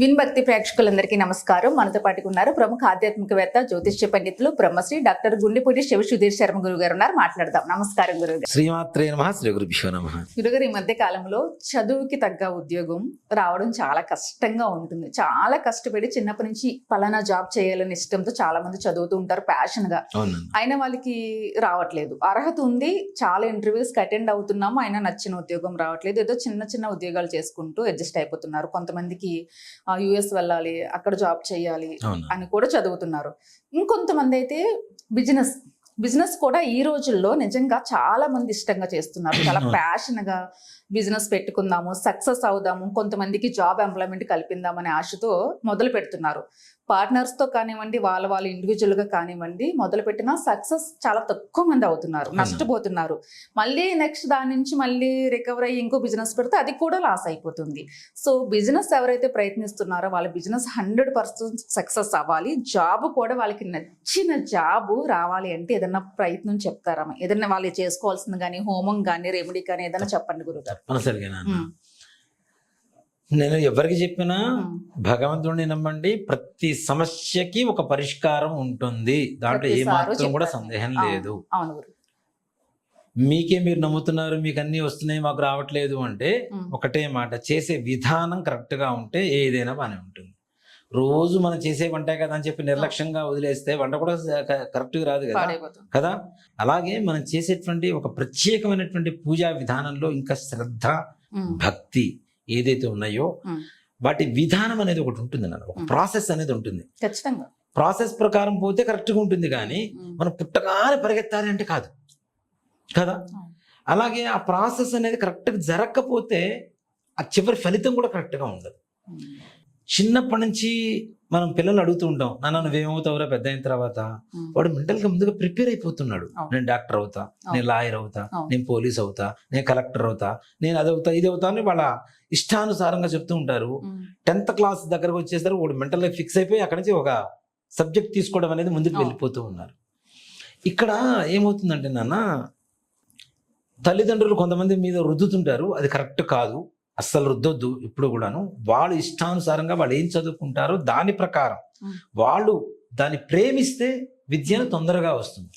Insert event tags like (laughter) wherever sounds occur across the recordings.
విన్భక్తి ప్రేక్షకులందరికీ నమస్కారం. మనతో పాటుగా ఉన్నారు ప్రముఖ ఆధ్యాత్మికవేత్త జ్యోతిష్య పండితులు బ్రహ్మశ్రీ డాక్టర్ గుండెపూడి శివ సుధీర్ శర్మ గురువు గారు ఉన్నారు. మాట్లాడదాం. నమస్కారం గురువు గారు శ్రీమాత్రే నమ. శ్రీ గురుభ్యో నమ. గురుగారు ఈ మధ్య కాలంలో చదువుకి తగ్గ ఉద్యోగం రావడం చాలా కష్టంగా ఉంటుంది. చాలా కష్టపడి చిన్నప్పటి నుంచి పలానా జాబ్ చేయాలని ఇష్టంతో చాలా మంది చదువుతూ ఉంటారు ప్యాషన్గా అయినా వాళ్ళకి రావట్లేదు. అర్హత ఉంది. చాలా ఇంటర్వ్యూస్కి అటెండ్ అవుతున్నాము. అయినా నచ్చిన ఉద్యోగం రావట్లేదు. ఏదో చిన్న చిన్న ఉద్యోగాలు చేసుకుంటూ అడ్జస్ట్ అయిపోతున్నారు. కొంతమందికి యుఎస్ వెళ్ళాలి అక్కడ జాబ్ చేయాలి అని కూడా చదువుతున్నారు. ఇంకొంతమంది అయితే బిజినెస్ బిజినెస్ కూడా ఈ రోజుల్లో నిజంగా చాలా మంది ఇష్టంగా చేస్తున్నారు. చాలా అవును. ప్యాషన్గా బిజినెస్ పెట్టుకుందాము సక్సెస్ అవుదాము కొంతమందికి జాబ్ ఎంప్లాయ్మెంట్ కల్పిందామనే ఆశతో మొదలు పెడుతున్నారు. పార్ట్నర్స్తో కానివ్వండి వాళ్ళ వాళ్ళ ఇండివిజువల్గా కానివ్వండి మొదలు పెట్టిన సక్సెస్ చాలా తక్కువ మంది అవుతున్నారు. నష్టపోతున్నారు. మళ్ళీ నెక్స్ట్ దాని నుంచి మళ్ళీ రికవర్ అయ్యి ఇంకో బిజినెస్ పెడితే అది కూడా లాస్ అయిపోతుంది. సో బిజినెస్ ఎవరైతే ప్రయత్నిస్తున్నారో వాళ్ళ బిజినెస్ హండ్రెడ్ పర్సెంట్ సక్సెస్ అవ్వాలి. జాబ్ కూడా వాళ్ళకి నచ్చిన జాబ్ రావాలి అంటే ఏదన్నా ప్రయత్నం చెప్తారా? ఏదన్నా వాళ్ళు చేసుకోవాల్సింది కానీ హోమం కానీ రెమెడీ కానీ ఏదైనా చెప్పండి గురుగారు. నేను ఎవరికి చెప్పినా భగవంతుడిని నమ్మండి. ప్రతి సమస్యకి ఒక పరిష్కారం ఉంటుంది. దాంట్లో ఏ మాత్రం కూడా. సందేహం. లేదు. మీకే మీరు నమ్ముతున్నారు మీకు అన్ని వస్తున్నాయి మాకు రావట్లేదు అంటే ఒకటే మాట. చేసే విధానం కరెక్ట్గా ఉంటే ఏదైనా బాగానే ఉంటుంది. రోజు మనం చేసే వంటే కదా అని చెప్పి నిర్లక్ష్యంగా వదిలేస్తే వంట కూడా కరెక్ట్గా రాదు కదా? కదా? అలాగే మనం చేసేటువంటి ఒక ప్రత్యేకమైనటువంటి పూజా విధానంలో ఇంకా శ్రద్ధ భక్తి ఏదైతే ఉన్నాయో వాటి విధానం అనేది ఒకటి ఉంటుంది అన్నమాట ఒక. ప్రాసెస్ అనేది ఉంటుంది. ఖచ్చితంగా. ప్రాసెస్ ప్రకారం పోతే కరెక్ట్గా ఉంటుంది కానీ మనం పుట్టగానే పరిగెత్తాలి అంటే కాదు. కదా. అలాగే ఆ ప్రాసెస్ అనేది కరెక్ట్గా జరగకపోతే ఆ చివరి ఫలితం కూడా కరెక్ట్గా ఉండదు. చిన్నప్పటి నుంచి మనం పిల్లలు అడుగుతూ ఉంటాం నాన్న నువ్వేమవుతావురా పెద్ద అయిన తర్వాత? వాడు మెంటల్గా ముందుగా ప్రిపేర్ అయిపోతున్నాడు. నేను డాక్టర్ అవుతా నేను లాయర్ అవుతా. నేను పోలీస్ అవుతా నేను కలెక్టర్ అవుతా నేను అది అవుతా ఇది అవుతా అని వాళ్ళ ఇష్టానుసారంగా చెప్తూ ఉంటారు. టెన్త్ క్లాస్ దగ్గరకు వచ్చేసరికి వాడు మెంటల్గా ఫిక్స్ అయిపోయి అక్కడి నుంచి ఒక సబ్జెక్ట్ తీసుకోవడం అనేది ముందుకు. వెళ్ళిపోతూ ఉన్నారు. ఇక్కడ ఏమవుతుందంటే నాన్న తల్లిదండ్రులు కొంతమంది మీద రుద్దుతుంటారు. అది కరెక్ట్ కాదు. అస్సలు రుద్దొద్దు ఇప్పుడు కూడాను. వాళ్ళు ఇష్టానుసారంగా వాళ్ళు ఏం చదువుకుంటారో దాని ప్రకారం. వాళ్ళు దాన్ని ప్రేమిస్తే విద్యను తొందరగా వస్తుంది.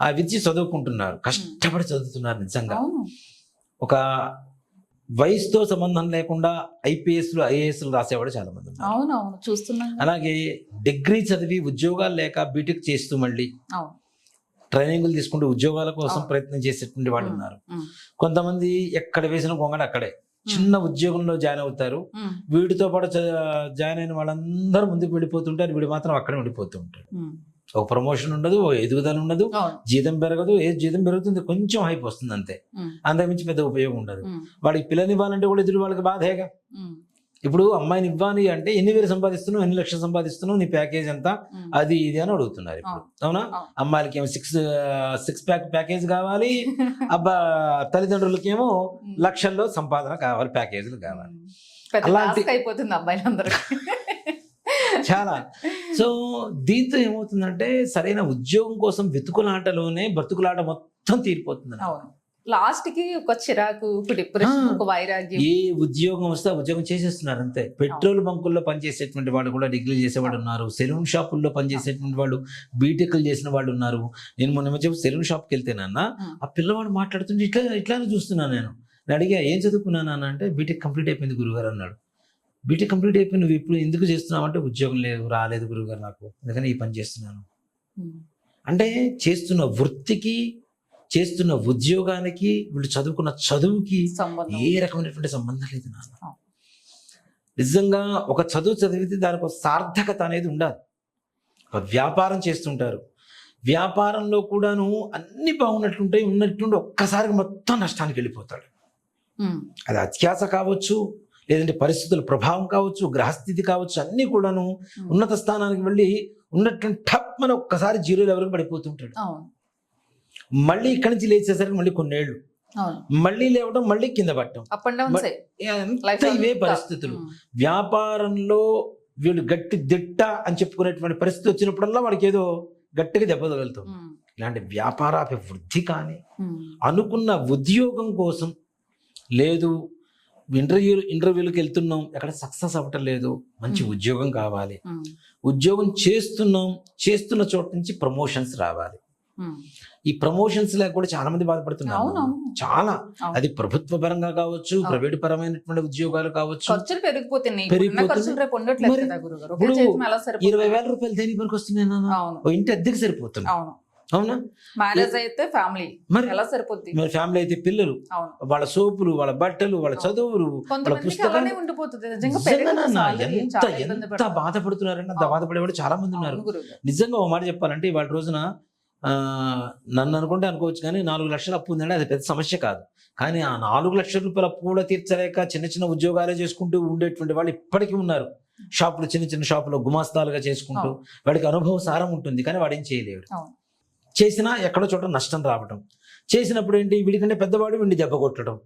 ఆ విద్య చదువుకుంటున్నారు. కష్టపడి చదువుతున్నారు నిజంగా. ఒక వయసుతో సంబంధం లేకుండా ఐపీఎస్లు ఐఏఎస్లు రాసేవాడు చాలా మంది ఉన్నారు. అవును అవును చూస్తున్నాం. అలాగే డిగ్రీ చదివి ఉద్యోగాలు లేక బీటెక్ చేస్తూ మళ్ళీ ట్రైనింగ్లు తీసుకుంటూ ఉద్యోగాల కోసం. ప్రయత్నం చేసేటువంటి వాళ్ళు ఉన్నారు. కొంతమంది ఎక్కడ వేసిన గొంగడ అక్కడే. చిన్న ఉద్యోగంలో జాయిన్ అవుతారు. వీడితో పాటు జాయిన్ అయిన వాళ్ళందరూ ముందుకు వెళ్ళిపోతుంటారు వీడు మాత్రం అక్కడే ఉండిపోతూ ఉంటాడు. ఉమ్, ఒక ప్రమోషన్ ఉండదు ఎదుగుదల ఉండదు జీతం పెరగదు ఏ జీతం పెరుగుతుంది కొంచెం హైప్ వస్తుంది అంతే. అంతకుమించి పెద్ద ఉపయోగం ఉండదు. వాడికి పిల్లని ఇవ్వాలంటే కూడా ఎదురు వాళ్ళకి బాధేగా. ఇప్పుడు అమ్మాయిని ఇవ్వాలి అంటే ఎన్ని వేలు సంపాదిస్తున్నావు ఎన్ని లక్షలు సంపాదిస్తున్నావు నీ ప్యాకేజ్ ఎంత? అది ఇది అని అడుగుతున్నారు ఇప్పుడు. అవునా. అమ్మాయిలకి ఏమో సిక్స్ సిక్స్ ప్యాక్ ప్యాకేజ్ కావాలి (laughs) అబ్బా తల్లిదండ్రులకి ఏమో లక్షల్లో సంపాదన కావాలి ప్యాకేజీలు కావాలి. అలాంటి- అయిపోతుంది అబ్బాయిలందరూ (laughs) చాలా. సో దీంతో ఏమవుతుందంటే సరైన ఉద్యోగం కోసం వెతుకులాటలోనే బ్రతుకులాట మొత్తం తీరిపోతుంది అవును. లాస్ట్కి ఒక చిరాకు ఒక డిప్రెషన్. ఒక వైరాగ్యం. ఏ ఉద్యోగం వస్తే ఉద్యోగం చేసేస్తున్నారు అంతే. పెట్రోల్ బంకుల్లో పనిచేసేటువంటి వాళ్ళు కూడా డిగ్రీలు చేసేవాడు ఉన్నారు. సెలూన్ షాపుల్లో పనిచేసేటువంటి వాళ్ళు బీటెక్లు చేసిన వాళ్ళు ఉన్నారు. నేను మొన్న చెప్పి సెలూన్ షాప్కి వెళ్తేనన్నా ఆ. పిల్లవాడు మాట్లాడుతుంటే ఇట్లా ఇట్లానే చూస్తున్నాను నేను. నేను అడిగా ఏం చదువుకున్నాను అంటే బీటెక్ కంప్లీట్ అయిపోయింది గురుగారు అన్నాడు. బీటెక్ కంప్లీట్ అయిపోయి నువ్వు ఇప్పుడు ఎందుకు చేస్తున్నావు? అంటే ఉద్యోగం లేదు రాలేదు గురుగారు నాకు. అందుకని ఈ పని చేస్తున్నాను. అంటే చేస్తున్న వృత్తికి చేస్తున్న ఉద్యోగానికి వీళ్ళు చదువుకున్న చదువుకి ఏ రకమైనటువంటి సంబంధం లేదు నాన్న. నిజంగా ఒక చదువు చదివితే దానికి ఒక సార్థకత అనేది ఉండాలి. ఒక వ్యాపారం చేస్తుంటారు. వ్యాపారంలో కూడాను అన్ని బాగున్నట్లుంటాయి ఉన్నట్లుండి ఒక్కసారిగా మొత్తం నష్టానికి వెళ్ళిపోతాడు. అది అత్యాస కావచ్చు లేదంటే పరిస్థితుల ప్రభావం కావచ్చు గ్రహస్థితి కావచ్చు అన్నీ కూడాను ఉన్నత స్థానానికి వెళ్ళి ఉన్నటువంటి టప్ మన ఒక్కసారి జీరో లెవెల్కి పడిపోతుంటాడు. మళ్ళీ ఇక్కడి నుంచి లేచేసరికి మళ్ళీ కొన్నేళ్ళు. మళ్ళీ లేవడం మళ్ళీ కింద పట్టడం ఇవే పరిస్థితులు. వ్యాపారంలో వీళ్ళు గట్టి దిట్ట అని చెప్పుకునేటువంటి పరిస్థితి వచ్చినప్పుడల్లా వాడికి ఏదో గట్టిగా దెబ్బ తగులుతుంది ఇలాంటి వ్యాపారాభివృద్ధి కానీ అనుకున్న ఉద్యోగం కోసం లేదు ఇంటర్వ్యూ ఇంటర్వ్యూలకు వెళ్తున్నాం ఎక్కడ సక్సెస్ అవ్వటం లేదు మంచి Hmm. ఉద్యోగం కావాలి. ఉద్యోగం చేస్తున్నాం చేస్తున్న చోట నుంచి ప్రమోషన్స్ రావాలి. ఈ ప్రమోషన్స్ లేక కూడా చాలా మంది బాధపడుతున్నారు. చాలా. అది ప్రభుత్వ పరంగా కావచ్చు. ప్రైవేట్ పరమైనటువంటి ఉద్యోగాలు కావచ్చు. ఖర్చులు పెరిగిపోతున్నాయి? ఇరవై వేల రూపాయలు దేనికి పనికి వస్తున్నాయి ఇంటి అద్దెకి సరిపోతుంది అవును. మ్యారేజ్ అయితే ఫ్యామిలీ మరి ఎలా సరిపోద్ది? మరి ఫ్యామిలీ అయితే పిల్లలు. వాళ్ళ సోపులు వాళ్ళ బట్టలు వాళ్ళ. చదువులు వాళ్ళ పుస్తకాలు. ఎంత ఎంత. బాధపడుతున్నారంటే అంత. బాధపడేవాడు చాలా మంది ఉన్నారు. నిజంగా ఒక మాట చెప్పాలంటే ఇవాళ రోజున నన్ను అనుకుంటే అనుకోవచ్చు కానీ నాలుగు లక్షలు అప్పు ఉందంటే అది పెద్ద సమస్య కాదు. కానీ ఆ నాలుగు లక్షల రూపాయల అప్పు కూడా తీర్చలేక చిన్న చిన్న ఉద్యోగాలే చేసుకుంటూ ఉండేటువంటి వాళ్ళు ఇప్పటికీ ఉన్నారు. షాపులు చిన్న చిన్న షాపులో గుమాస్తాలుగా చేసుకుంటూ. వాడికి అనుభవ సారం ఉంటుంది కానీ వాడు ఏం చేయలేడు. చేసినా ఎక్కడో చోట నష్టం రావడం చేసినప్పుడు ఏంటి? వీడికంటే పెద్దవాడు వీడిని దెబ్బ కొట్టడం.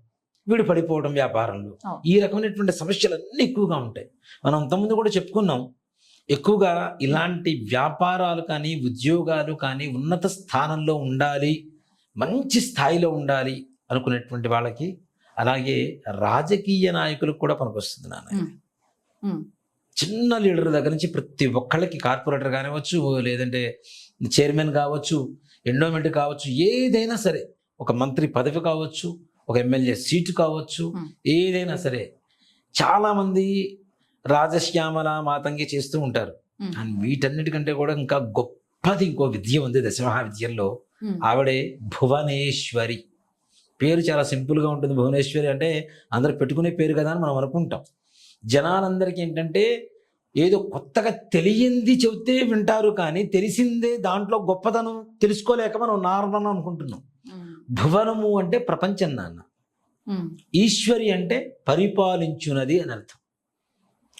వీడు పడిపోవడం వ్యాపారంలో. ఈ రకమైనటువంటి సమస్యలు అన్నీ ఎక్కువగా ఉంటాయి. మనం అంతకుముందు కూడా చెప్పుకున్నాం. ఎక్కువగా ఇలాంటి వ్యాపారాలు కానీ ఉద్యోగాలు కానీ ఉన్నత స్థానంలో ఉండాలి మంచి స్థాయిలో ఉండాలి అనుకునేటువంటి వాళ్ళకి అలాగే రాజకీయ నాయకులకు కూడా పనికొస్తుంది నాన్న. చిన్న లీడర్ దగ్గర నుంచి ప్రతి ఒక్కళ్ళకి కార్పొరేటర్ కానివచ్చు లేదంటే చైర్మన్ కావచ్చు ఎండోమెంట్ కావచ్చు ఏదైనా సరే ఒక మంత్రి పదవి కావచ్చు ఒక ఎమ్మెల్యే సీటు కావచ్చు. ఏదైనా సరే చాలామంది రాజశ్యామల మాతంగి చేస్తూ ఉంటారు. అండ్ వీటన్నిటికంటే కూడా ఇంకా గొప్పది ఇంకో విద్య ఉంది దశమహావిద్యల్లో ఉమ్. ఆవిడే భువనేశ్వరి పేరు చాలా సింపుల్గా ఉంటుంది భువనేశ్వరి అంటే అందరు పెట్టుకునే పేరు కదా అని మనం అనుకుంటాం జనాలందరికీ ఏంటంటే ఏదో కొత్తగా తెలియంది చెబితే వింటారు కానీ తెలిసిందే దాంట్లో గొప్పతనం తెలుసుకోలేక మనం నార్మల్ అనుకుంటున్నాం. భువనము అంటే ప్రపంచం నాన్న. ఈశ్వరి అంటే పరిపాలించున్నది అని అర్థం.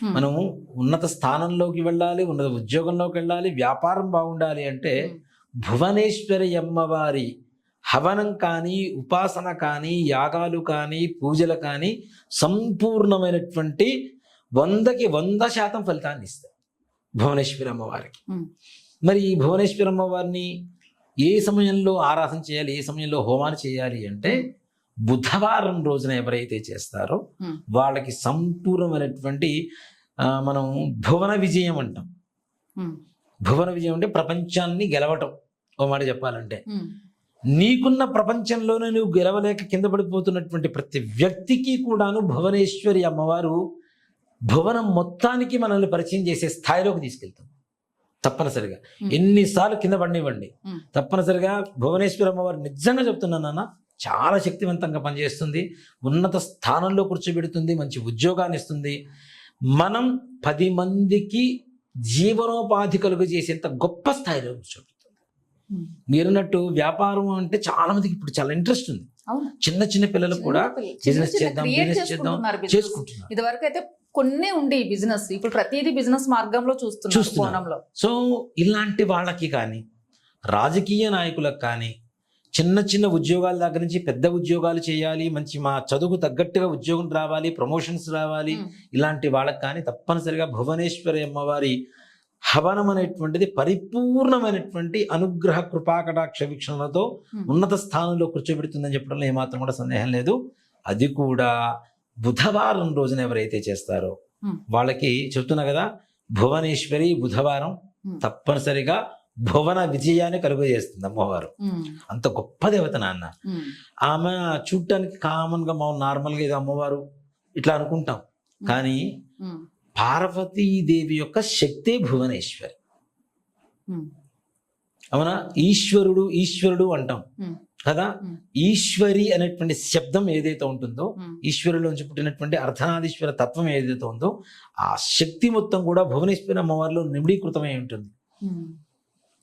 మనం ఉన్నత స్థానంలోకి వెళ్ళాలి ఉన్నత ఉద్యోగంలోకి వెళ్ళాలి వ్యాపారం బాగుండాలి అంటే. భువనేశ్వరి అమ్మవారి హవనం కానీ ఉపాసన కానీ యాగాలు కానీ పూజలు కానీ సంపూర్ణమైనటువంటి వందకి వంద శాతం ఫలితాన్ని ఇస్తాయి భువనేశ్వరి అమ్మవారికి. మరి ఈ భువనేశ్వరి అమ్మవారిని ఏ సమయంలో ఆరాధన చేయాలి ఏ సమయంలో హోమాన్ని చేయాలి అంటే బుధవారం రోజున ఎవరైతే చేస్తారో. వాళ్ళకి సంపూర్ణమైనటువంటి మనం భువన విజయం అంటాం. భువన విజయం అంటే ప్రపంచాన్ని గెలవటం ఓ మాట చెప్పాలంటే. నీకున్న ప్రపంచంలోనే నువ్వు గెలవలేక కింద పడిపోతున్నటువంటి ప్రతి వ్యక్తికి కూడాను భువనేశ్వరి అమ్మవారు భువనం మొత్తానికి మనల్ని పరిచయం చేసే స్థాయిలోకి తీసుకెళ్తాం తప్పనిసరిగా. ఎన్నిసార్లు కింద పడినివ్వండి. తప్పనిసరిగా భువనేశ్వరి అమ్మవారు నిజంగా చెప్తున్నాను నాన్న చాలా శక్తివంతంగా పనిచేస్తుంది ఉన్నత స్థానంలో కూర్చోబెడుతుంది మంచి ఉద్యోగాన్ని ఇస్తుంది. మనం పది మందికి జీవనోపాధి కలుగు చేసేంత గొప్ప స్థాయిలో కూర్చోబెడుతుంది. మీరున్నట్టు వ్యాపారం అంటే చాలా మందికి ఇప్పుడు చాలా ఇంట్రెస్ట్ ఉంది. చిన్న చిన్న పిల్లలు కూడా బిజినెస్ చేద్దాం బిజినెస్ చేద్దాం చేసుకుంటున్నారు. ఇది వరకు అయితే కొన్ని ఉండే బిజినెస్ ఇప్పుడు ప్రతిదీ బిజినెస్ మార్గంలో. కోణంలో. సో ఇలాంటి వాళ్ళకి కానీ రాజకీయ నాయకులకు కానీ చిన్న చిన్న ఉద్యోగాల దగ్గర నుంచి పెద్ద ఉద్యోగాలు చేయాలి మంచి మా చదువుకు తగ్గట్టుగా ఉద్యోగం రావాలి ప్రమోషన్స్ రావాలి. ఇలాంటి వాళ్ళకి కానీ తప్పనిసరిగా భువనేశ్వరి అమ్మవారి హవనం అనేటువంటిది పరిపూర్ణమైనటువంటి అనుగ్రహ కృపాకటాక్ష వీక్షణలతో. ఉన్నత స్థానంలో కూర్చోబెడుతుందని చెప్పడంలో ఏమాత్రం కూడా సందేహం లేదు అది కూడా బుధవారం రోజున ఎవరైతే చేస్తారో. వాళ్ళకి చెప్తున్నా కదా భువనేశ్వరి బుధవారం. తప్పనిసరిగా భువన విజయాన్ని కలుగజేస్తుంది అమ్మవారు. అంత గొప్ప దేవత నాన్న. ఆమె చూడటానికి కామన్గా మనం నార్మల్గా ఇది అమ్మవారు ఇట్లా అనుకుంటాం కానీ. పార్వతీదేవి యొక్క శక్తే భువనేశ్వరి. అవునా ఈశ్వరుడు ఈశ్వరుడు అంటాం. కదా. ఈశ్వరి అనేటువంటి శబ్దం ఏదైతే ఉంటుందో. ఈశ్వరులోంచి పుట్టినటువంటి అర్ధనాదీశ్వర తత్వం ఏదైతే ఉందో ఆ శక్తి మొత్తం కూడా భువనేశ్వరి అమ్మవారిలో నిమిడీకృతమై ఉంటుంది.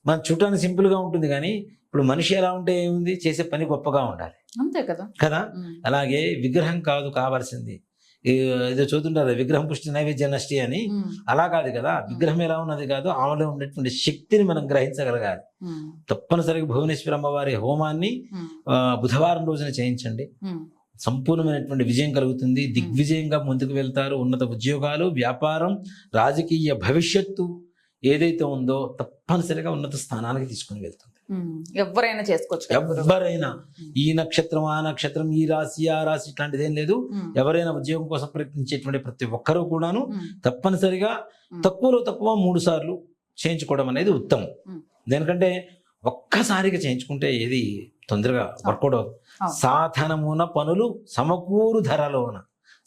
మనం చూడటానికి సింపుల్గా ఉంటుంది కానీ ఇప్పుడు మనిషి ఎలా ఉంటే ఏముంది? చేసే పని గొప్పగా ఉండాలి. అంతే కదా. కదా. అలాగే విగ్రహం కాదు కావాల్సింది. ఏదో చూస్తుంటారు విగ్రహం పుష్టి నైవేద్య నష్టి అని. అలా కాదు కదా విగ్రహం ఎలా ఉన్నది కాదు ఆమెలో ఉన్నటువంటి శక్తిని మనం గ్రహించగలగాలి. తప్పనిసరిగా భువనేశ్వర అమ్మవారి హోమాన్ని బుధవారం రోజున చేయించండి. సంపూర్ణమైనటువంటి విజయం కలుగుతుంది. దిగ్విజయంగా ముందుకు వెళ్తారు. ఉన్నత ఉద్యోగాలు వ్యాపారం రాజకీయ భవిష్యత్తు ఏదైతే ఉందో తప్పనిసరిగా ఉన్నత స్థానానికి తీసుకుని వెళ్తుంది. ఎవరైనా చేసుకోవచ్చు? ఎవరైనా ఈ నక్షత్రం ఆ నక్షత్రం ఈ రాశి ఆ రాశి ఇట్లాంటిది ఏం లేదు. ఎవరైనా ఉద్యోగం కోసం ప్రయత్నించేటువంటి ప్రతి ఒక్కరూ కూడాను తప్పనిసరిగా. తక్కువలో తక్కువ మూడు సార్లు చేయించుకోవడం అనేది ఉత్తమం. ఎందుకంటే ఒక్కసారిగా చేయించుకుంటే ఏది తొందరగా వర్కౌట్ అవుతుంది. సాధనమున పనులు సమకూరు ధరలోన.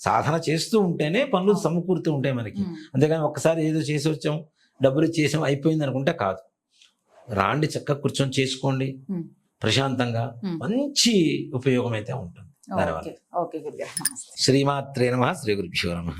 సాధన చేస్తూ ఉంటేనే పనులు. సమకూరుతూ ఉంటాయి మనకి. అంతేగాని ఒక్కసారి ఏదో చేసి వచ్చాం డబ్బులు చేసాం అయిపోయింది అనుకుంటే కాదు. రాండి చక్కగా కూర్చొని చేసుకోండి. ప్రశాంతంగా. మంచి ఉపయోగం అయితే ఉంటుంది. నమస్తే. శ్రీమాత్రే నమ శ్రీ గురుభ్యో నమ.